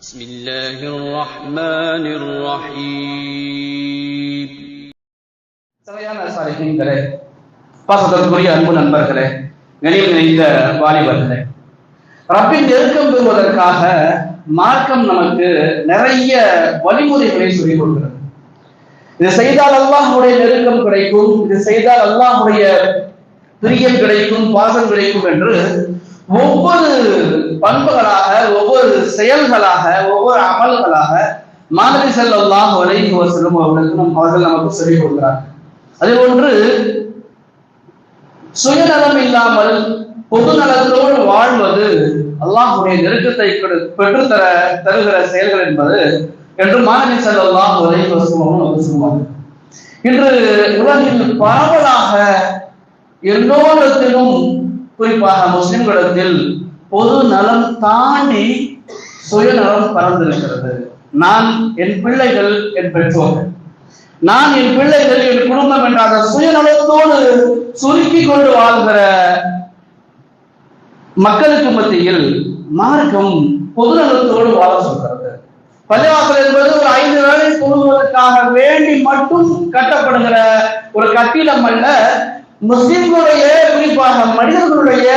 بسم الله الرحمن الرحيم சபையான சாலிஹீன்களே பாசத்திற்குரிய அன்பு நண்பர்களே கணியம் நிறைந்த வாலிபர்களே ரப்பின் நெருக்கம் பெறுவதற்காக மார்க்கம் நமக்கு நிறைய வழிமுறைகளை சொல்லிக் கொடுக்கிறது இது செய்தால் அல்லாஹ்வுடைய நெருக்கம் கிடைக்கும் இது செய்தால் அல்லாஹ்வுடைய பிரியம் கிடைக்கும் பாசம் கிடைக்கும் என்று ஒவ்வொரு பண்புகளாக ஒவ்வொரு செயல்களாக ஒவ்வொரு அமல்களாக மாதிரி செல்லாம் அலைஹி செல்லும் அவர்களுக்கு நம் அவர்கள் நமக்கு சொல்லிக் கொடுக்கிறார்கள். அதே போன்று சுயநலம் இல்லாமல் பொது நலத்தோடு வாழ்வது அல்லாஹுடைய நெருக்கத்தை பெற்று பெற்றுத்தர தருகிற செயல்கள் என்பது என்று மாணவி செல்லலாம் ஒரே சொல்லுவாங்க இன்று உலகில் பரவலாக எல்லோரத்திலும் குறிப்பாக முஸ்லிம்களிடத்தில் பொது நலம் தாண்டி சுயநலம் பறந்திருக்கிறது நான் என் பிள்ளைகள் என் பெற்றோர்கள் நான் என் பிள்ளைகள் என் குடும்பம் என்ற அந்த சுயநலத்தோடு சுருக்கி கொண்டு வாழ்கிற மக்களுக்கு மத்தியில் மார்க்கம் பொதுநலத்தோடு வாழ சொல்கிறது. பள்ளிவாசல் என்பது ஒரு ஐந்து வேளை தொழுவதற்காக வேண்டி மட்டும் கட்டப்படுகிற ஒரு கட்டிடம் அல்ல முஸ்லிம்களுடைய குறிப்பாக மனிதர்களுடைய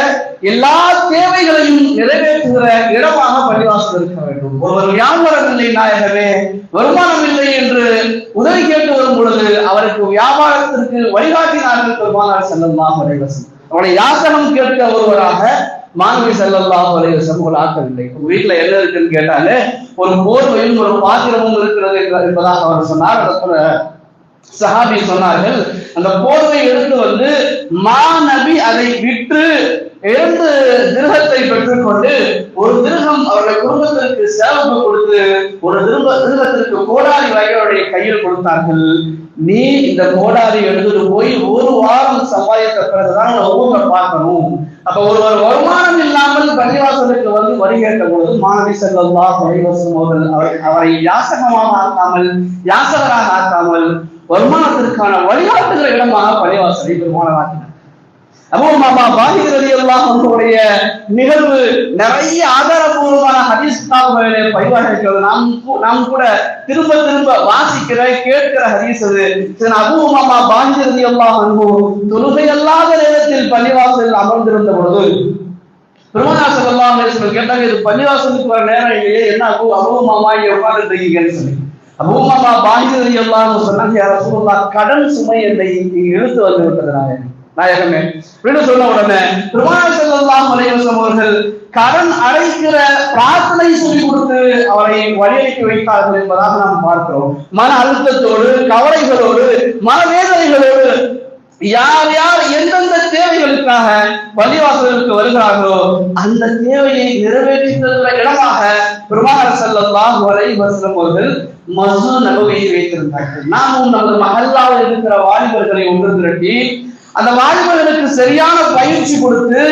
எல்லா தேவைகளையும் நிறைவேற்றுகிற இடமாக பள்ளிவாசல் இருக்க வேண்டும். ஒருவர் வியாபாரம் இல்லை நாயகமே வருமானம் இல்லை என்று உதவி கேட்டு வரும் பொழுது அவருக்கு வியாபாரத்திற்கு வழிகாட்டினார்கள் பெருமானார் செல்லலாம் வரைவசம் அவனை யாசனம் கேட்க ஒருவராக மாணவி செல்லல்லாம் வரைவசம் ஒரு ஆக்கவில்லை. உங்க வீட்டுல என்ன இருக்குன்னு கேட்டாலே ஒரு போர்வையும் ஒரு பாத்திரமும் இருக்கிறது என்பதாக அவர் சொன்னார். சஹாபி சொன்னார்கள் அந்த போர்வை எடுத்து வந்து மாநபி அதை விற்று எழுந்து திருகத்தை பெற்றுக்கொண்டு ஒரு திருகம் அவருடைய குடும்பத்திற்கு சேவகம் கொடுத்து ஒரு திரும்ப திருகத்திற்கு கோடாரி வகையுடைய கையில் கொடுத்தார்கள். நீ இந்த கோடாரி எடுத்துட்டு போய் ஒரு வாரம் சம்பாதித்த பிறகுதான் ஒவ்வொரு பார்க்கணும். அப்ப ஒருவர் வருமானம் இல்லாமல் பள்ளிவாசலுக்கு வந்து வரி கேட்ட பொழுது மாணவி செல்லல்லா பள்ளிவாசம் அவர்கள் அவரை- அவரை யாசகமாக ஆக்காமல் யாசகராக ஆக்காமல் வருமானத்திற்கான வழிகாட்டுகிற இடமாக பள்ளிவாசலை பெருமானமாக்கினார் அபூ மாமா பாஹிர் எல்லாம் அன்ஹுடைய நிகழ்வு நிறைய ஆதாரபூர்வமான ஹதீஸ் கிதாபுகளிலே பதிவாக நாம் கூ- நாம் கூட திரும்ப திரும்ப வாசிக்கிற கேட்கிற ஹதீஸ் அது. அபூ மாமா பாஹிர் ரலியல்லாஹு அன்ஹு தொழுகை நேரத்தில் பள்ளிவாசலில் அமர்ந்திருந்த பொழுது பெருமானா ஸல்லல்லாஹு கேட்டாங்க இது பள்ளிவாசலுக்கு வர நேரம் இல்லையே என்ன அபூ அபூ மாமா இங்க உட்கார்ந்து இருக்கீங்கன்னு சொல்லி. அபூ மாமா பாஹிர் சொன்னாங்க கடன் சுமை என்னை இங்கு இழுத்து வந்து விட்டது நாயகமே. நாயகமே அப்படின்னு சொன்ன உடனே பெருமானா செல்லாம் மலையரசம் அவர்கள் கடன் அடைக்கிற பிரார்த்தனை சொல்லி கொடுத்து அவரை வழியளிக்க வைத்தார்கள் என்பதாக நாம் பார்க்கிறோம் மன அழுத்தத்தோடு கவலைகளோடு மனவேதனைகளோடு யார் யார் எந்தெந்த தேவைகளுக்காக பள்ளிவாசலுக்கு வருகிறார்களோ அந்த தேவையை நிறைவேற்றி தருகிற இடமாக பெருமாள் ஸல்லல்லாஹு வரை வஸல்லம் அவர்கள் மசூ நபவியை வைத்திருந்தார்கள். நாமும் நமது மஹல்லாவில் இருக்கிற வாலிபர்களை ஒன்று திரட்டி அந்த வாலிபர்களுக்கு சரியான பயிற்சி கொடுத்து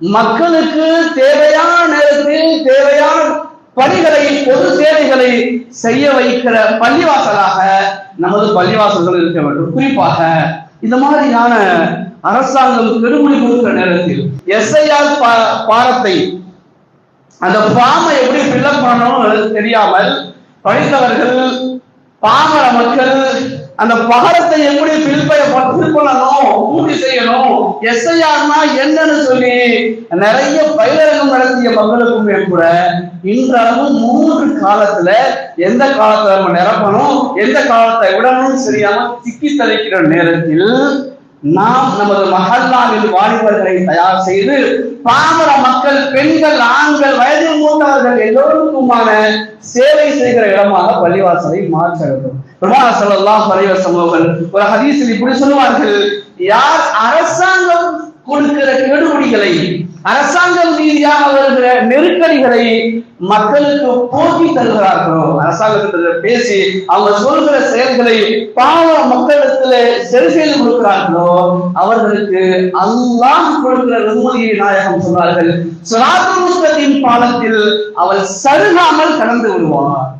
மக்களுக்கு தேவையான நேரத்தில் தேவையான பணிகளை பொது சேவைகளை செய்ய வைக்கிற பள்ளிவாசலாக நமது பள்ளிவாசல்கள் இருக்க வேண்டும். குறிப்பாக இந்த மாதிரியான அரசாங்கம் பெருமொழி கொடுக்கிற நேரத்தில் எஸ்ஐஆர் பாரத்தை அந்த ஃபார்மை எப்படி ஃபில்அப் பண்ணணும் தெரியாமல் படித்தவர்கள் பாமர மக்கள் அந்த பகரத்தை எப்படி பிரிப்பைய ஃபில் பண்ணணும் பூர்த்தி செய்யணும். எஸ்ஐஆர்னா என்னன்னு சொல்லி நிறைய பயிலரங்கம் நடத்திய மக்களுக்கும் கூட இன்றளவு மூன்று காலத்துல எந்த காலத்தை நம்ம நிரப்பணும் எந்த காலத்தை விடணும்னு சரியாம திக்கி தளிக்கிற நேரத்தில் நாம் நமது மகல்லாவில் வாலிபர்களை தயார் செய்து பாமர மக்கள் பெண்கள் ஆண்கள் வயதில் மூத்தவர்கள் எல்லோருக்குமான சேவை செய்கிற இடமாக பள்ளிவாசலை மாற்ற வேண்டும் பெருமாள் அலைஹி அவர்கள் ஒரு ஹதீஸில் இப்படி சொல்லுவார்கள். யார் அரசாங்கம் கொடுக்கிற கெடுபிடிகளை அரசாங்கம் ரீதியாக வருகிற நெருக்கடிகளை மக்களுக்கு போக்கி தருகிறார்களோ? அரசாங்கத்திட்ட பேசி அவங்க சொல்கிற செயல்களை பாவ மக்களிடத்துல சரி செய்து கொடுக்கிறார்களோ? அவர்களுக்கு அல்லாஹ் கொடுக்கிற நிம்மதியை நாயகம் சொன்னார்கள். சுராத்து முஸ்தத்தின் பாலத்தில் அவள் சருகாமல் கடந்து விடுவார்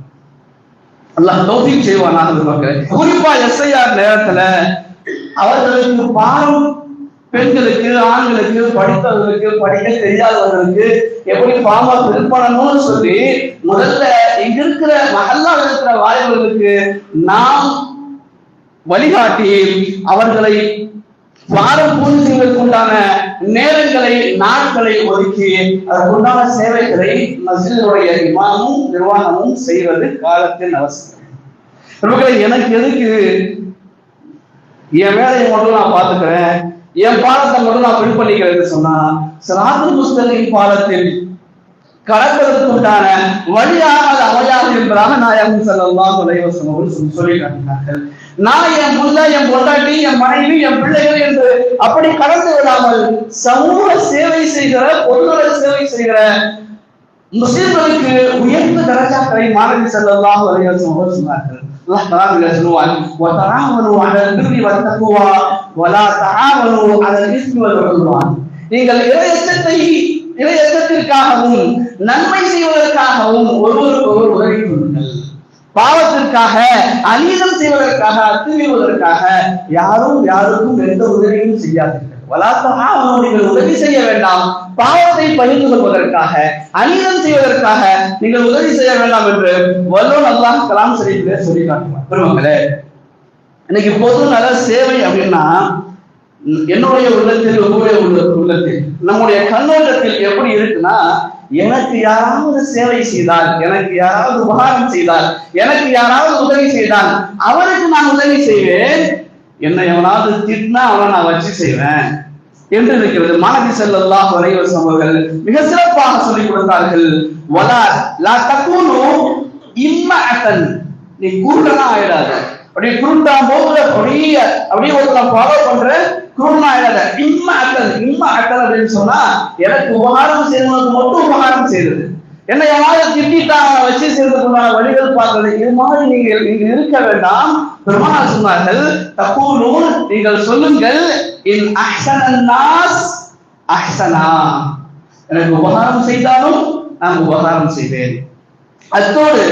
அல்லாஹ் தௌஃபீக் செய்வானாக எதிர்பார்க்கிறேன் குறிப்பா எஸ்ஐஆர் நேரத்துல அவர்களுக்கு பாரம் பெண்களுக்கு ஆண்களுக்கு படித்தவர்களுக்கு படிக்க தெரியாதவர்களுக்கு எப்படி பாமா பண்ணணும்னு சொல்லி முதல்ல இங்க இருக்கிற மகல்லா இருக்கிற வாய்ப்புகளுக்கு நாம் வழிகாட்டி அவர்களை வாரம் பூஜைகளுக்கு உண்டான நேரங்களை நாட்களை ஒதுக்கி அதற்குண்டான சேவைகளை மசிதனுடைய இமாமும் நிர்வாகமும் செய்வது காலத்தின் அவசியம். எனக்கு எதுக்கு? என் வேலையை மட்டும் நான் பார்த்துக்கிறேன். என் பாலத்தை மட்டும் நான் பின் பண்ணிக்கிறேன்னு சொன்னா சிராத்து முஸ்தகின் பாலத்தில் கடப்பதற்கு உண்டான வழியாக அது அமையாது என்பதாக நாயகம் செல்லலாம் தொலைவசம் சொல்லி காட்டினார்கள் நான் என் புள்ள என் பொண்டாட்டி என் மனைவி என் பிள்ளைகள் என்று அப்படி கடந்து விடாமல் சமூக சேவை செய்கிற பொதுநல சேவை செய்கிற முஸ்லிம்களுக்கு உயர்ந்த தரஜாக்களை மாணவி செல்லலாம் வலைவசம் அவர்கள் சொன்னார்கள் அல்லாஹ் தஆலா சொல்லுவான் وتعاونوا على البر والتقوى ولا تعاونوا على الاثم والعدوان நீங்கள் இறையச்சத்தை இறையச்சத்திற்காகவும் நன்மை செய்வதற்காகவும் ஒருவருக்கு ஒருவர் உதவி கொள்ளுங்கள் பாவத்திற்காக அநீதம் செய்வதற்காக அத்துமீறுவதற்காக யாரும் யாருக்கும் எந்த உதவியும் செய்யாதீர்கள். வலாத்தமாக நீங்கள் உதவி செய்ய வேண்டாம். பாவத்தை பகிர்ந்து கொள்வதற்காக அநீதம் செய்வதற்காக நீங்கள் உதவி செய்ய வேண்டாம் என்று வல்லோன் அல்லாஹ் கலாம் சரியிலே சொல்லி காட்டுவார் பெருமங்களே இன்னைக்கு பொது நல சேவை அப்படின்னா என்னுடைய உள்ளத்தில் உங்களுடைய உள்ளத்தில் நம்முடைய கண்ணோட்டத்தில் எப்படி இருக்குன்னா எனக்கு யாராவது சேவை செய்தால் எனக்கு யாராவது உபகாரம் செய்தால் எனக்கு யாராவது உதவி செய்தால் அவருக்கு நான் உதவி செய்வேன். என்னை எவனாவது திட்டினா அவனை நான் வச்சு செய்வேன் என்று இருக்கிறது மாணவி செல்லல்லா வரைவசம் சமூகங்கள் மிக சிறப்பாக சொல்லிக் கொடுத்தார்கள். வலா லா தக்கூனு இம்மஅத்தன். நீ குருடனா ஆயிடாத. அப்படியே குருண்டா போகுற அப்படியே அப்படியே ஒருத்தன் ஃபாலோ பண்ற குருடனா ஆயிடாத இம்ம அக்கல் இம்ம அக்கல் அப்படின்னு சொன்னா எனக்கு உபகாரம் செய்யறவனுக்கு மட்டும் உபகாரம் செய்தது என்ன யாராவது திட்டிட்டா வச்சு செய்யறதுக்குள்ள வழிகள் பார்க்கறது இது மாதிரி நீங்கள் நீங்க இருக்க வேண்டாம். பெருமாள் சொன்னார்கள் தப்பூலும் நீங்கள் சொல்லுங்கள் இன் அஹ்சனாஸ் அஹ்சனா. எனக்கு உபகாரம் செய்தாலும் நான் உபகாரம் செய்வேன். அத்தோடு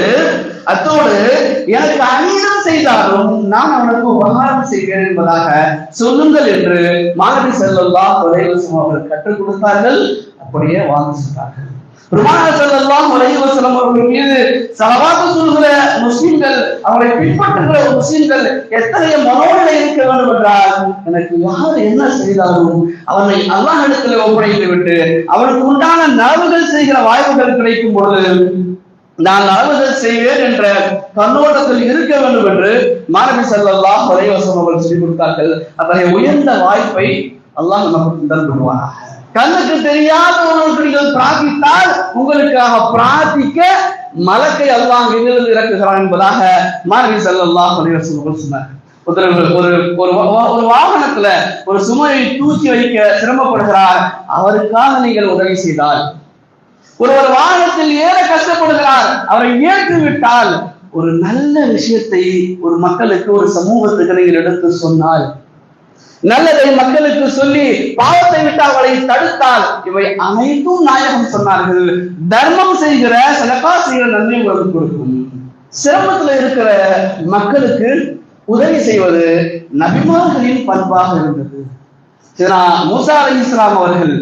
அத்தோடு எனக்கு அநீதம் செய்தாலும் நான் அவனுக்கு உபகாரம் செய்வேன் என்பதாக சொல்லுங்கள் என்று மாணவி செல்லல்லா உலகம் அவர்கள் கற்றுக் கொடுத்தார்கள். அப்படியே வாழ்ந்து சொன்னார்கள் பெருமான செல்லல்லாம் உலகம் அவர்கள் மீது சலவாக்கு சொல்கிற முஸ்லிம்கள் அவரை பின்பற்றுகிற முஸ்லிம்கள் எத்தகைய மனோநிலை இருக்க வேண்டும் என்றால் எனக்கு யார் என்ன செய்தாலும் அவனை அல்லாஹ் இடத்துல ஒப்படைத்து விட்டு அவனுக்கு உண்டான நலவுகள் செய்கிற வாய்ப்புகள் கிடைக்கும் பொழுது நான் நலவுகள் செய்வேன் என்ற கண்ணோட்டத்தில் இருக்க வேண்டும் என்று மாணவி செல்லல்லா வரைவசம் அவர்கள் சொல்லிக் கொடுத்தார்கள். அத்தகைய உயர்ந்த வாய்ப்பை அல்லாஹ் நமக்கு தந்துடுவார் கண்ணுக்கு தெரியாத ஒருவருக்கு நீங்கள் பிரார்த்தித்தால் உங்களுக்காக பிரார்த்திக்க மலக்கை அல்லாஹ் எங்கிருந்து இறக்குகிறான் என்பதாக மாணவி செல்லல்லாம் வரைவசம் அவர்கள் சொன்னார் ஒரு ஒரு ஒரு ஒரு வாகனத்துல ஒரு சுமையை தூக்கி வைக்க சிரமப்படுகிறார். அவருக்காக நீங்கள் உதவி செய்தால் ஒருவர் வாகனத்தில் ஏற கஷ்டப்படுகிறார் அவரை ஏற்றுவிட்டால் ஒரு நல்ல விஷயத்தை ஒரு மக்களுக்கு ஒரு சமூகத்துக்கு நீங்கள் எடுத்து சொன்னால் நல்லதை மக்களுக்கு சொல்லி பாவத்தை விட்டு அவளை தடுத்தால் இவை அனைத்தும் நாயகம் சொன்னார்கள். தர்மம் செய்கிற சிறப்பா செய்கிற நன்மை உங்களுக்கு கொடுக்கும். சிரமத்துல இருக்கிற மக்களுக்கு உதவி செய்வது நபிமார்களின் பண்பாக இருந்தது. சரினா மூசா அலி இஸ்லாம் அவர்கள்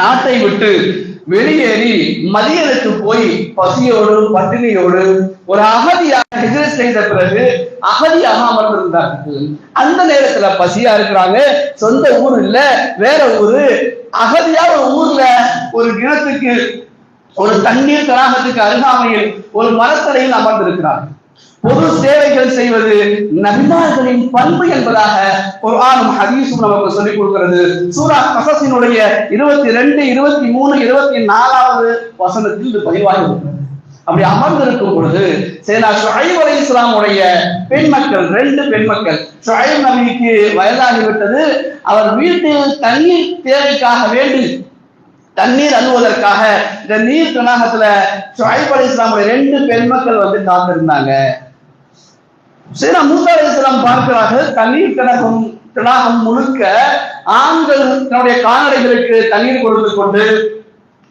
நாட்டை விட்டு வெளியேறி மதியனுக்கு போய் பசியோடு பட்டினியோடு ஒரு அகதியாக ஹிஜ்ரத் செய்த பிறகு அகதியாக அமர்ந்திருந்தார்கள். அந்த நேரத்துல பசியா இருக்கிறாங்க. சொந்த ஊர் இல்ல வேற ஊரு. அகதியா ஒரு ஊர்ல ஒரு கிணத்துக்கு ஒரு தண்ணீர் தடாகத்துக்கு அருகாமையில் ஒரு மரத்தடையில் அமர்ந்திருக்கிறார்கள். பொது சேவைகள் செய்வது நபிமார்களின் பண்பு என்பதாக ஒரு ஆணும் ஹதீஸும் நமக்கு சொல்லிக் கொடுக்கிறது. சூரா கசசினுடைய இருபத்தி ரெண்டு இருபத்தி மூணு இருபத்தி நாலாவது வசனத்தில் இது பதிவாகி இருக்கிறது. அப்படி அமர்ந்திருக்கும் பொழுது சேனா ஷுஹைப் அலி இஸ்லாமுடைய பெண் மக்கள் ரெண்டு பெண் மக்கள் ஷுஐப் நபிக்கு வயதாகிவிட்டது. அவர் வீட்டில் தண்ணீர் தேவைக்காக வேண்டி தண்ணீர் அழுவதற்காக இந்த நீர் தடாகத்துல ஷுஹைப் அலி இஸ்லாமுடைய ரெண்டு பெண் மக்கள் வந்து காத்திருந்தாங்க. சரி மூசா அலை பார்க்கிறார்கள் தண்ணீர் கிடக்கும் கிடாகம் முழுக்க ஆண்கள் தன்னுடைய கால்நடைகளுக்கு தண்ணீர் கொடுத்து கொண்டு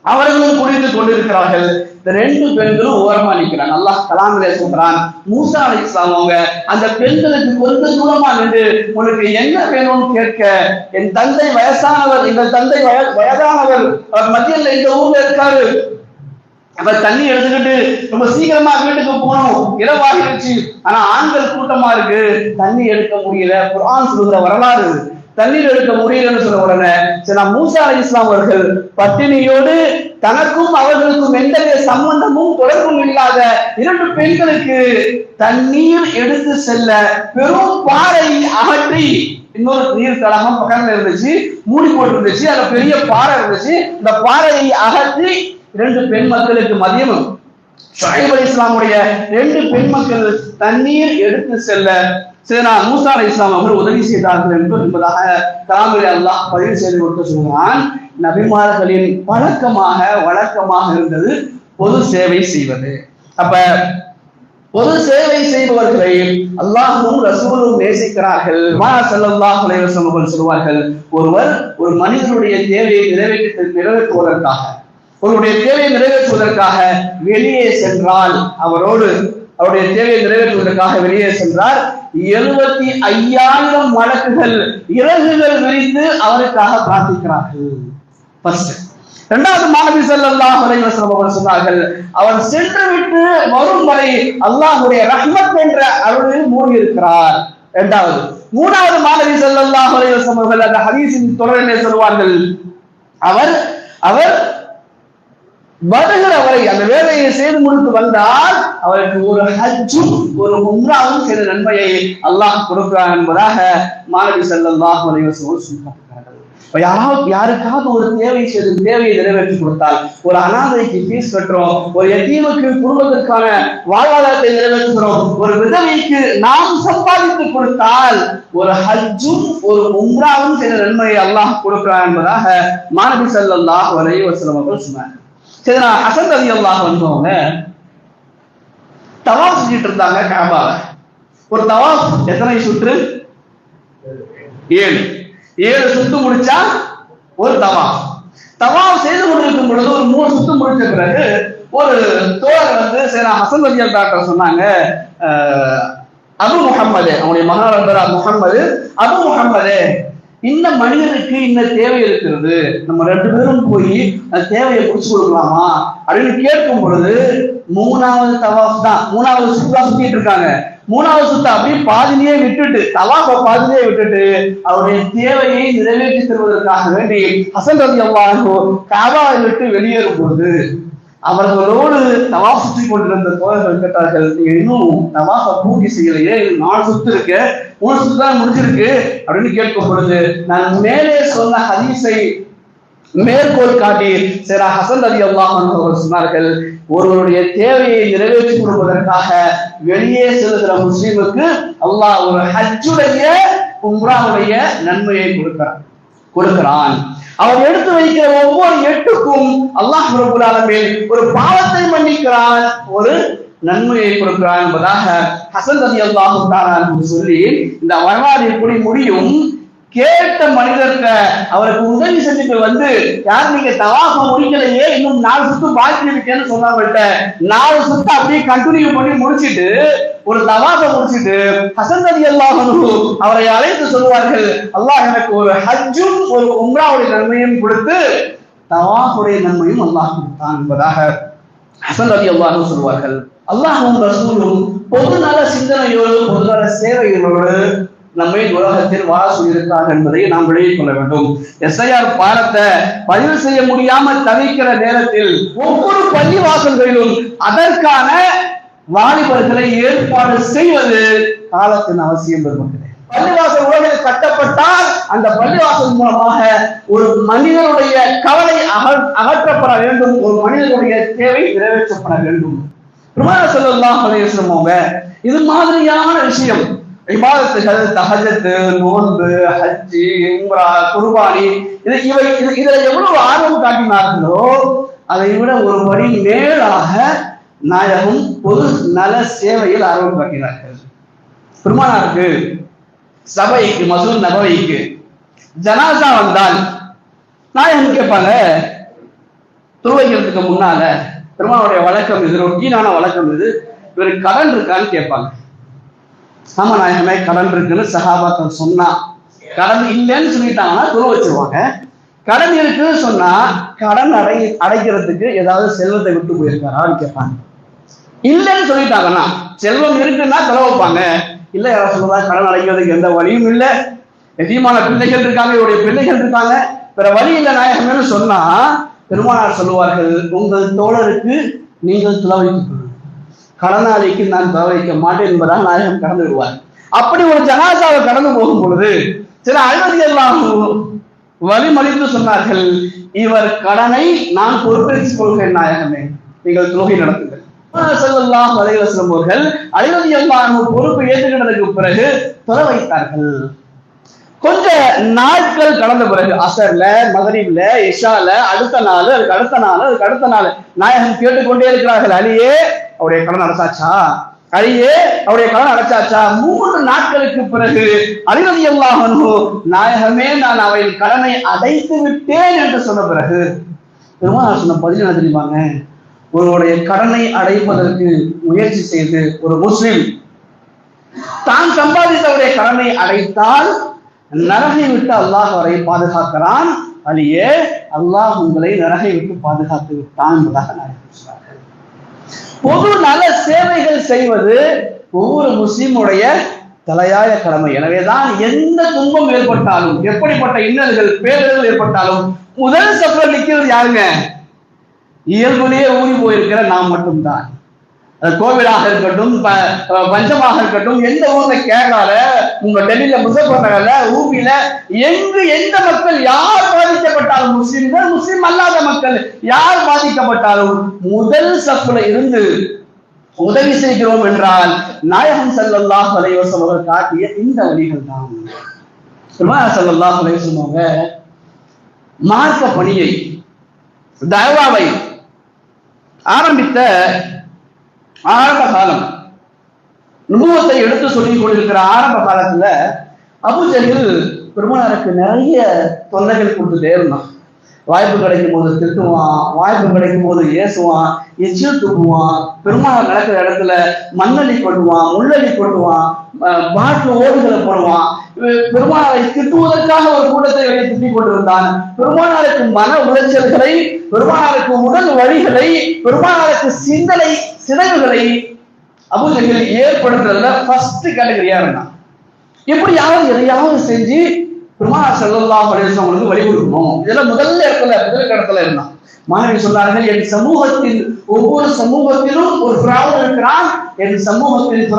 அவர்களும் குடித்து கொண்டிருக்கிறார்கள். இந்த ரெண்டு பெண்களும் ஓரமா நிற்கிறான் நல்லா கலாமிலே சொல்றான் மூசா அலி இஸ்லாம் அவங்க அந்த பெண்களுக்கு கொஞ்சம் தூரமா நின்று உனக்கு என்ன வேணும்னு கேட்க என் தந்தை வயசானவர் எங்கள் தந்தை வய வயதானவர் அவர் மத்தியில் இந்த ஊர்ல இருக்காரு அப்ப தண்ணி எடுத்துக்கிட்டு ரொம்ப சீக்கிரமா வீட்டுக்கு போகணும். இரவாகிடுச்சு ஆனா ஆண்கள் கூட்டமா இருக்கு. தண்ணி எடுக்க முடியல. குரான் சொல்லுகிற வரலாறு. தண்ணீர் எடுக்க முடியலன்னு சொன்ன உடனே சரி மூசா அலி இஸ்லாம் அவர்கள் பட்டினியோடு தனக்கும் அவர்களுக்கும் எந்தவித சம்பந்தமும் தொடர்பும் இல்லாத இரண்டு பெண்களுக்கு தண்ணீர் எடுத்து செல்ல பெரும் பாறை அகற்றி இன்னொரு நீர் தடாகம் பக்கத்துல இருந்துச்சு மூடி போட்டு இருந்துச்சு அதுல பெரிய பாறை இருந்துச்சு. இந்த பாறையை அகற்றி இரண்டு பெண் மக்களுக்கு மதியம் ஷாயிப் அலி இஸ்லாமுடைய ரெண்டு பெண் மக்கள் தண்ணீர் எடுத்து செல்ல சேனா மூசா அலி இஸ்லாம் அவர்கள் உதவி செய்தார்கள் என்று என்பதாக கலாமிலே அல்லாஹ் பதிவு செய்து கொடுத்து சொல்கிறான் நபிமார்களின் பழக்கமாக வழக்கமாக இருந்தது பொது சேவை செய்வது. அப்ப பொது சேவை செய்பவர்களை அல்லாஹும் ரசூலும் நேசிக்கிறார்கள். மா ஸல்லல்லாஹு அலைஹி அவர்கள் சொல்வார்கள் ஒருவர் ஒரு மனிதனுடைய தேவையை நிறைவேற்ற நிறைவேற்றுவதற்காக உன்னுடைய தேவையை நிறைவேற்றுவதற்காக வெளியே சென்றால் அவரோடு அவருடைய தேவையை நிறைவேற்றுவதற்காக வெளியே சென்றார். எழுபத்தி ஐயாயிரம் வழக்குகள் இறகுகள் விரித்து அவருக்காக பிரார்த்திக்கிறார்கள். ஃபர்ஸ்ட் இரண்டாவது மாணவி ஸல்லல்லாஹு அலைஹி வஸல்லம் சொன்னார்கள் அவர் சென்று விட்டு வரும் வரை அல்லாஹுடைய ரஹ்மத் என்ற அருளில் மூழ்கி இருக்கிறார் இரண்டாவது. மூணாவது மாணவி ஸல்லல்லாஹு அலைஹி அவர்கள் அந்த ஹதீஸின் தொடரிலே சொல்வார்கள் அவர் அவர் வருகிற வரை அந்த வேலையை செய்து முடித்து வந்தால் அவருக்கு ஒரு ஹஜ்ஜும் ஒரு உம்ராவும் செய்த நன்மையை அல்லாஹ் கொடுக்கிறான் என்பதாக மாணவி செல்லல்லாஹ் அலைஹி வஸல்லம் சொல்கிறார்கள். இப்ப யாராவது யாருக்காவது ஒரு தேவை செய்து தேவையை நிறைவேற்றி கொடுத்தால் ஒரு அனாதைக்கு ஃபீஸ் கட்டுறோம் ஒரு எத்தீமுக்கு குடும்பத்திற்கான வாழ்வாதாரத்தை நிறைவேற்றுகிறோம் ஒரு விதவைக்கு நாம் சம்பாதித்து கொடுத்தால் ஒரு ஹஜ்ஜும் ஒரு உம்ராவும் செய்த நன்மையை அல்லாஹ் கொடுக்கிறான் என்பதாக மாணவி செல்லல்லாஹ் வரைவர் சில மக்கள் சொன்னார் சரி நான் ஹசன் அல்லாஹ் வந்தவங்க தவா செஞ்சுட்டு இருந்தாங்க காபால. ஒரு தவா எத்தனை சுற்று? ஏழு. ஏழு சுத்து முடிச்சா ஒரு தவா தவா செய்து கொண்டிருக்கும் பொழுது ஒரு மூணு சுத்து முடிச்ச பிறகு ஒரு தோழர் வந்து சரி நான் ஹசன் ரதி டாக்டர் சொன்னாங்க அபு முஹம்மது அவனுடைய மகனார் முகம்மது அபு முஹம்மது இந்த மனிதனுக்கு இந்த தேவை இருக்கிறது. நம்ம ரெண்டு பேரும் போய் அந்த தேவையை முடிச்சு கொடுக்கலாமா? அப்படின்னு கேட்கும் பொழுது மூணாவது தவாஃப் தான். மூணாவது சுத்தா சுத்திட்டு இருக்காங்க. மூணாவது சுத்தா அப்படியே பாதிலேயே விட்டுட்டு தவாஃப பாதிலேயே விட்டுட்டு அவருடைய தேவையை நிறைவேற்றி தருவதற்காக வேண்டி ஹசன் ரவி அல்லாஹோ காபாவை விட்டு வெளியேறும் பொழுது அவர்களோடு தவாஃப் சுற்றி கொண்டிருந்த தோழர்கள் கேட்டார்கள் நீங்க இன்னும் தவாஃப பூர்த்தி செய்யலையே நான் நாலு சுத்து இருக்கு. மூணு சுத்து தான் முடிஞ்சிருக்கு அப்படின்னு கேட்கும் பொழுது நான் மேலே சொன்ன ஹதீஸை மேற்கோள் காட்டி சில ஹசன் அலி அல்லாஹ் அவர்கள் சொன்னார்கள் ஒருவருடைய தேவையை நிறைவேற்றி கொடுப்பதற்காக வெளியே செல்கிற முஸ்லீமுக்கு அல்லாஹ் ஒரு ஹஜ்ஜுடைய உம்ராவுடைய நன்மையை கொடுக்கிறார் கொடுக்கிறான். அவன் எடுத்து வைக்கிற ஒவ்வொரு எட்டுக்கும் அல்லாஹ் ரபுல்லாலமே ஒரு பாவத்தை மன்னிக்கிறான் ஒரு நன்மையை கொடுக்கிறான் என்பதாக ஹசன் அலி அல்லாஹு சொல்லி இந்த வரலாறு எப்படி முடியும். கேட்ட மனிதர்கிட்ட அவருக்கு உதவி செஞ்சுட்டு வந்து யார் நீங்க தவாஃப முடிக்கலையே இன்னும் நாலு சுத்து பாக்கி இருக்கேன்னு சொன்னவங்கள்ட்ட நாலு சுத்து அப்படியே கண்டினியூ பண்ணி முடிச்சிட்டு ஒரு தவாஃப முடிச்சிட்டு ஹசன் ரதி அல்லாஹ் அவரை அழைத்து சொல்லுவார்கள் அல்லாஹ் எனக்கு ஒரு ஹஜ்ஜும் ஒரு உம்ராவுடைய நன்மையும் கொடுத்து தவாஃபுடைய நன்மையும் அல்லாஹ் கொடுத்தான் என்பதாக ஹசன் ரதி அல்லாஹ் சொல்வார்கள். அல்லாஹும் ரசூலும் பொதுநல சிந்தனையோடு பொதுநல சேவைகளோடு நம்மை உலகத்தில் வாழ சொல்லியிருக்கிறார் என்பதை நாம் விளங்கிக் கொள்ள வேண்டும். எஸ்ஐஆர் பாடத்தை பதிவு செய்ய முடியாமல் தவிக்கிற நேரத்தில் ஒவ்வொரு பள்ளிவாசல்களிலும் அதற்கான வாலிபர்களை ஏற்பாடு செய்வது காலத்தின் அவசியம் பெறுகிறது பள்ளிவாசல் உலகில் கட்டப்பட்டால் அந்த பள்ளிவாசல் மூலமாக ஒரு மனிதனுடைய கவலை அகற் அகற்றப்பட வேண்டும் ஒரு மனிதனுடைய தேவை நிறைவேற்றப்பட வேண்டும். பெருமாள் செல்வம் தான் அவங்க இது மாதிரியான விஷயம். இபாதத்துகள் தகஜத்து நோன்பு ஹஜ்ஜி உம்ரா குர்பானி இது இவை இது இதுல எவ்வளவு ஆர்வம் காட்டினார்களோ அதை விட ஒரு படி மேலாக நாயகம் பொது நல சேவையில் ஆர்வம் காட்டினார்கள். பெருமானாருக்கு சபைக்கு மசூல் நபவைக்கு ஜனாசா வந்தால் நாயகம் கேட்பாங்க துருவைக்கிறதுக்கு முன்னால பெருமானுடைய வழக்கம் இது ரொட்டீனான வழக்கம் இது இவருக்கு கடன் இருக்கான்னு கேட்பாங்க. சமநாயகமே கடன் இருக்குன்னு சகாபாக்கள் சொன்னா. கடன் இல்லைன்னு சொல்லிட்டாங்கன்னா துணை வச்சிருவாங்க. கடன் இருக்குன்னு சொன்னா கடன் அடை அடைக்கிறதுக்கு ஏதாவது செல்வத்தை விட்டு போயிருக்காரான்னு கேட்பாங்க. இல்லைன்னு சொல்லிட்டாங்கன்னா செல்வம் இருக்குன்னா செலவு வைப்பாங்க. இல்ல யாராவது சொல்லுவா கடன் அடைக்கிறதுக்கு எந்த வழியும் இல்ல. எதியமான பிள்ளைகள் இருக்காங்க இவருடைய பிள்ளைகள் இருக்காங்க. வேற வழி இல்லை நாயகம்னு சொன்னா பெருமானார் சொல்லுவார்கள் உங்கள் தோழருக்கு நீங்கள் துளவைத்துக் கடனாளிக்கு நான் தவறிக்க மாட்டேன் என்பதால் நாயகம் கடந்து விடுவார் அப்படி ஒரு ஜனாசாவை கடந்து போகும் பொழுது சில அழுவதியெல்லாம் வழிமொழிந்து சொன்னார்கள் இவர் கடனை நான் பொறுப்பேற்றுக் கொள்கிறேன் நாயகமே நீங்கள் தொகை நடத்துங்கள். செல்லலாம் வலைவசம் அவர்கள் அழுவதியெல்லாம் பொறுப்பு ஏற்றுக்கிட்டதுக்கு பிறகு தொலை வைத்தார்கள். கொஞ்ச நாட்கள் கடந்த பிறகு அசர்ல மகரீப்ல இஷால அடுத்த நாள் அதுக்கு அடுத்த நாள் அதுக்கு அடுத்த நாள் நாயகம் கேட்டுக்கொண்டே இருக்கிறார்கள். அலியே அவருடைய கடன் அடைச்சாச்சா? அலியே அவருடைய கடன் அடைச்சாச்சா? மூன்று நாட்களுக்கு பிறகு அலிரதி அல்லாஹனு நாயகமே நான் அவையின் கடனை அடைத்து விட்டேன் என்று சொன்ன பிறகு பெருமாள் சொன்ன பதில் என்ன தெரியுமாங்க ஒருவருடைய கடனை அடைப்பதற்கு முயற்சி செய்து ஒரு முஸ்லிம் தான் சம்பாதித்தவருடைய கடனை அடைத்தால் நரகை விட்டு அல்லாஹ் வரை பாதுகாக்கிறான். அலியே அல்லாஹ் உங்களை நரகை விட்டு பாதுகாத்து விட்டான் என்பதாக நான் பொது நல சேவைகள் செய்வது ஒவ்வொரு முஸ்லீமுடைய தலையாய கடமை. எனவேதான் எந்த துன்பம் ஏற்பட்டாலும் எப்படிப்பட்ட இன்னல்கள் பேரிடர்கள் ஏற்பட்டாலும் முதல் சஃபர் நிக்கிறது யாருங்க? இயல்புலேயே ஊறி போயிருக்கிற நாம் மட்டும்தான். கோவிலாக இருக்கட்டும் ப- பஞ்சமாக இருக்கட்டும் எந்த ஊர்ல கேரளால உங்க டெல்லியில முசஃபர் நகர்ல ஊபியில எங்கு எந்த மக்கள் யார் பாதிக்கப்பட்டாலும் முஸ்லிம்கள் முஸ்லிம் அல்லாத மக்கள் யார் பாதிக்கப்பட்டாலும் முதல் சப்புல இருந்து உதவி செய்கிறோம் என்றால் நாயகம் செல்லல்லா தலைவசம் அவர் காட்டிய இந்த வழிகள் தான். செல்லல்லா தலைவசம் அவங்க மார்க்க பணியை தயவாவை ஆரம்பித்த ஆரம்ப காலம். நுபுவத்தை எடுத்து சொல்லி கொண்டிருக்கிற ஆரம்ப காலத்துல அபுஜஹில் பெருமானாருக்கு நிறைய தொல்லைகள் கொடுத்துட்டே இருந்தான் வாய்ப்பு கிடைக்கும் போது திட்டுவான் வாய்ப்பு கிடைக்கும் போது ஏசுவான் எச்சில் துப்புவான் பெருமாள் நடக்கிற இடத்துல மண்ணலி கொட்டுவான் முள்ளலி கொட்டுவான் பாட்டு ஓடுகளை போடுவான் இவ- திட்டுவதற்காக ஒரு கூட்டத்தை வெளியே திட்டிக் கொண்டிருந்தான். பெருமானாருக்கு மன உளைச்சல்களை பெருமானாருக்கு உடல் வழிகளை பெருமானாருக்கு சிந்தனை சிதைவுகளை அபுஜஹில் ஏற்படுத்துறதுல ஃபர்ஸ்ட் கேட்டகரியா இருந்தான். எப்படியாவது எதையாவது செஞ்சு பெருமானார் ஸல்லல்லாஹு அலைஹி வஸல்லம் அவங்களுக்கு வழி கொடுக்கணும். இதெல்லாம் முதல்ல இடத்துல முதல் இடத்துல இருந்தான். மாணவி சொன்னார்கள் என் சமூகத்தில் ஒவ்வொரு சமூகத்திலும் ஒரு பிராவன் இருக்கிறான். என் சமூகத்தில்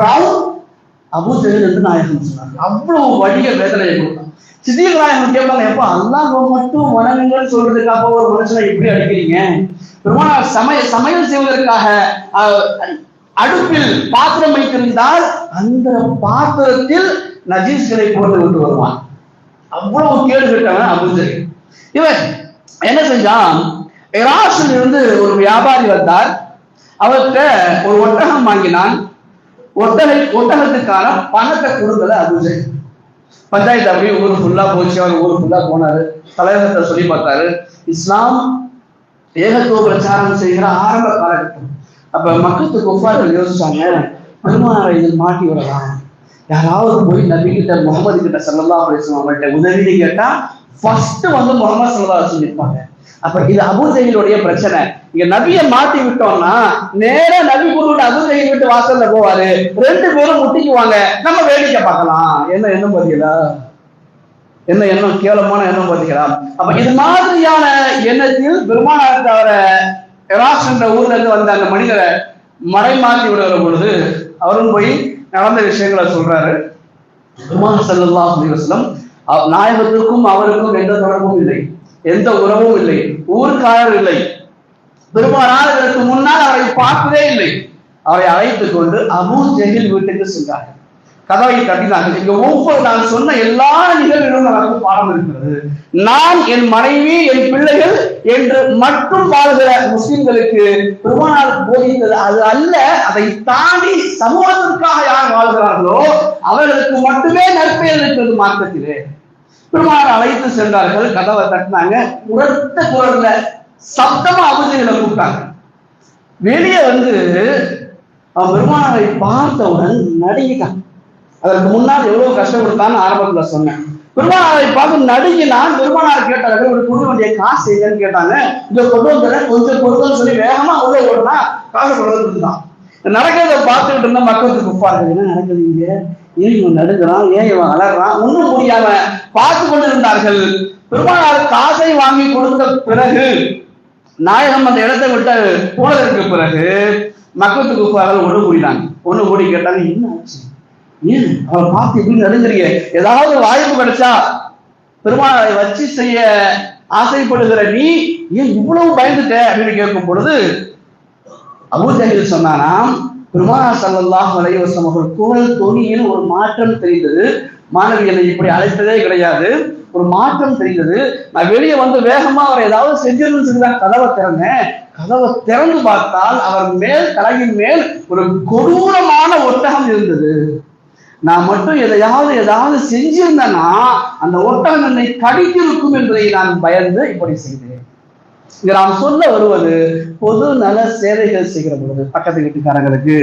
பிராவன் அபூஜஹில் என்று நாயகம் சொன்னாங்க அவ்வளவு வழிய வேதனையை கொடுத்தான். சித்திகள் நாயகம் கேட்பாங்க எப்ப அல்லாஹ் மட்டும் வணங்குங்கள் சொல்றதுக்காக ஒரு மனுஷனை எப்படி அடிக்கிறீங்க? பெருமானார் சமய சமையல் செய்வதற்காக அடுப்பில் பாத்திரம் வைத்திருந்தால் அந்த பாத்திரத்தில் நஜீஸ்களை போட்டு கொண்டு வருவான். அவ்வளவு கேடு கேட்டவன் அபுஜரி இவர் என்ன செஞ்சான்? இராசில் இருந்து ஒரு வியாபாரி வந்தார். அவர்கிட்ட ஒரு ஒட்டகம் வாங்கினான். ஒட்டகை ஒட்டகத்துக்கான பணத்தை கொடுக்கல அது பஞ்சாயத்து அப்படியே ஊர் ஃபுல்லா போச்சு. அவர் ஊர் ஃபுல்லா போனாரு. தலைவர்கிட்ட சொல்லி பார்த்தாரு. இஸ்லாம் ஏகத்துவ பிரச்சாரம் செய்கிற ஆரம்ப காலகட்டம். அப்ப மக்களுக்கு ஒப்பார்கள் யோசிச்சாங்க. பெருமானாரை இதில் மாட்டி விடலாம். யாராவது போய் நபி கிட்ட முகமது கிட்ட சல்லா அலைஹி வஸல்லம் உதவின்னு கேட்டா ஃபர்ஸ்ட் வந்து முகமது சல்லா சொல்லியிருப்பாங்க. நிற்பாங்க அப்ப இது அபுஜெயிலுடைய பிரச்சனை. இங்க நபியை மாத்தி விட்டோம்னா நேரா நபி குருவோட அபூஜஹில் விட்டு வாசல்ல போவாரு. ரெண்டு பேரும் முட்டிக்குவாங்க. நம்ம வேடிக்கை பார்க்கலாம். என்ன என்ன பாத்தீங்களா? என்ன எண்ணம்? கேவலமான எண்ணம் பாத்தீங்களா? அப்ப இது மாதிரியான எண்ணத்தில் பெருமானார் அவர எராஸ் என்ற ஊர்ல இருந்து வந்த அந்த மனிதரை மடை மாற்றி விடுகிற பொழுது அவரும் போய் நடந்த விஷயங்களை சொல்றாரு. பெருமான் செல்லல்லா நாயகத்திற்கும் அவருக்கும் எந்த தொடர்பும் இல்லை. எந்த உறவும் இல்லை. ஊர்க்காரர் இல்லை. பெருமானார் முன்னால் அவரை பார்ப்பதே இல்லை. அவரை அழைத்துக் கொண்டு அபு ஜஹில் வீட்டுக்கு சென்றார்கள். கதவை கட்டினார்கள் இங்க ஒவ்வொரு நான் சொன்ன எல்லா நிகழ்விலும் நமக்கு பாடம் இருக்கிறது. நான் என் மனைவி என் பிள்ளைகள் என்று மட்டும் வாழ்கிற முஸ்லிம்களுக்கு பெருமானார் போதித்தது அது அல்ல. அதை தாண்டி சமூகத்திற்காக யார் வாழ்கிறார்களோ அவர்களுக்கு மட்டுமே நற்பெயர் இருக்கிறது மார்க்கத்திலே. பெருமானார் அழைத்து சென்றார்கள் கதவை தட்டினாங்க. உரத்த குரல்ல சத்தமா அபுஜைகளை கூப்பிட்டாங்க. வெளியே வந்து அவன் பார்த்தவுடன் நடுங்கிட்டான். அதற்கு முன்னால் எவ்வளவு கஷ்டப்படுத்தான்னு ஆரம்பத்துல சொன்னேன். பெருமானாரை பார்த்து நடுங்கினான். பெருமானார் கேட்டார்கள் ஒரு கொடுக்க வேண்டிய காசு எங்கன்னு கேட்டாங்க. இங்க கொண்டு வந்துடுறேன் கொஞ்சம் கொடுக்கணும்னு சொல்லி வேகமா உள்ள ஓடுனா காசு கொண்டு வந்துருந்தான் நடக்கிறத பார்த்துக்கிட்டு இருந்தா மக்களுக்கு குப்பார்கள் என்ன நடக்குது இங்க? ஏன் இவன் நடுக்கிறான் ஏன் இவன் அலறான் ஒன்றும் முடியாம பார்த்து கொண்டு இருந்தார்கள் பெருமானார் காசை வாங்கி கொடுத்த பிறகு நாயகம் அந்த இடத்தை விட்டு போனதற்கு பிறகு மக்களுக்கு குப்பார்கள் ஒன்று கூடினாங்க ஒன்று கூடி கேட்டாங்க என்ன ஆச்சு? ஏன்? அவளை பார்த்து எப்படி நடுங்குறீங்க? ஏதாவது வாய்ப்பு கிடைச்சா பெருமாளை வச்சு செய்ய ஆசைப்படுகிற நீ ஏன் இவ்வளவு பயந்துட்ட? அப்படின்னு கேட்கும் பொழுது அபூஜகில் சொன்னானாம் பெருமானா ஸல்லல்லாஹு அலைவசம் அவர்கள் குரல் தொனியில் ஒரு மாற்றம் தெரிந்தது. மாணவிகளை இப்படி அழைத்ததே கிடையாது. ஒரு மாற்றம் தெரிந்தது. நான் வெளியே வந்து வேகமா அவர் ஏதாவது செஞ்சிருந்து சொல்லிதான் கதவை திறந்தேன். கதவை திறந்து பார்த்தால் அவர் மேல் தலையின் மேல் ஒரு கொடூரமான ஒட்டகம் இருந்தது. நான் மட்டும் எதையாவது ஏதாவது செஞ்சிருந்தேன்னா அந்த ஒட்டகம் என்னை கடித்திருக்கும் என்பதை நான் பயந்து இப்படி செய்தேன். இங்க நாம் சொல்ல வருவது பொது நல சேவைகள் செய்கிற பொழுது பக்கத்து வீட்டுக்காரங்களுக்கு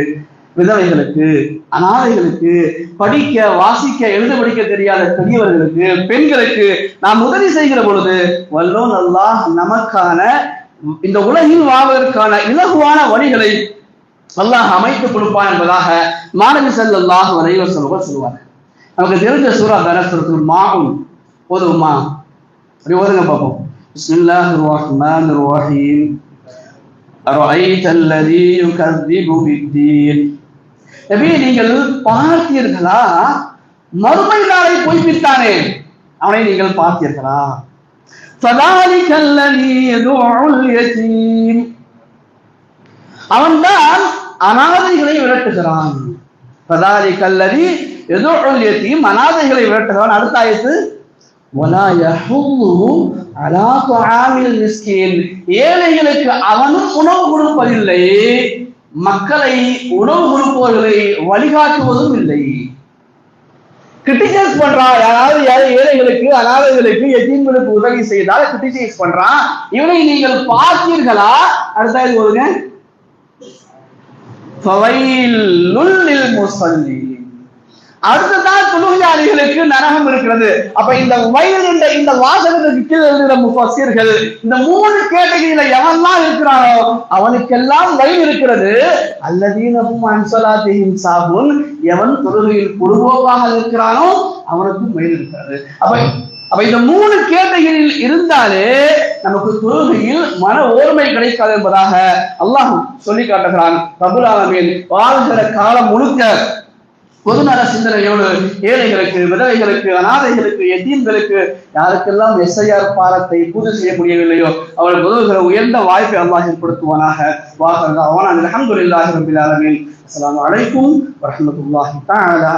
விதவைகளுக்கு அனாதைகளுக்கு படிக்க வாசிக்க எழுத படிக்க தெரியாத பெரியவர்களுக்கு பெண்களுக்கு நாம் உதவி செய்கிற பொழுது வல்லோன் அல்லாஹ் நமக்கான இந்த உலகில் வாழ்வதற்கான இலகுவான வழிகளை அல்லாஹ் அமைத்து கொடுப்பான் என்பதாக மாணவி செல்லாஹ் வரைவர் சொல்லுவார் சொல்லுவார் நமக்கு தெரிஞ்ச சூறா தனசுரத்தில் மாகும் போதுமா? அப்படி ஓதுங்க பார்ப்போம் بسم الله الرحمن الرحيم أرأيت الذي يكذب بالدين நபி நீங்கள் பார்த்தீர்களா மறுமை நாளை பொய்ப்பித்தானே அவனை நீங்கள் பார்த்தீர்களா فذلك الذي يدعو اليتيم அவன்தான் அனாதைகளை விரட்டுகிறான் فذلك الذي يدعو اليتيم அனாதைகளை விரட்டுகிறான் அடுத்த ஆயத்து ولا يحض على طعام المسكين ஏழைகளுக்கு அவனும் உணவு கொடுப்பதில்லை மக்களை உணவு கொடுப்பவர்களை வழிகாட்டுவதும் இல்லை. கிரிட்டிசைஸ் பண்றான் யாராவது யாரு ஏழைகளுக்கு அனாதைகளுக்கு எத்தீன்களுக்கு உதவி செய்தால் கிரிட்டிசைஸ் பண்றான் இவனை நீங்கள் பார்த்தீர்களா? அடுத்தது போதுங்க ஃபவைலுல் அடுத்ததான் தொழுகையாளிகளுக்கு நரகம் இருக்கிறது. அப்ப இந்த வயல் என்ற இந்த வாசகத்துக்கு கீழே எழுதுகிற முஃபஸிர்கள் இந்த மூணு கேட்டகிரியில எவன்லாம் இருக்கிறானோ அவனுக்கெல்லாம் வயல் இருக்கிறது. அல்லதீனவும் அன்சலாத்தையும் சாபுன் எவன் தொழுகையில் பொதுபோக்காக இருக்கிறானோ அவனுக்கும் வயல் இருக்கிறது. அப்ப அப்ப இந்த மூணு கேட்டகிரியில் இருந்தாலே நமக்கு தொழுகையில் மன ஓர்மை கிடைக்காது என்பதாக அல்லாஹ் சொல்லி காட்டுகிறான். பிரபுல் ஆலமீன் வாழ்கிற காலம் முழுக்க பொதுநல சிந்தனையோடு ஏழைகளுக்கு விதவைகளுக்கு அனாதைகளுக்கு எத்தீன்களுக்கு யாருக்கெல்லாம் எஸ்ஐஆர் பாலத்தை பூஜை செய்ய முடியவில்லையோ அவர்கள் உதவுகிற உயர்ந்த வாய்ப்பை அல்லாஹ் ஏற்படுத்துவானாக. வாசல் அவன் அலமதுல்லாஹி ரபில் ஆலமீன். அஸ்ஸலாமு அலைக்கும் வரமத்துல்லாஹி தஆலா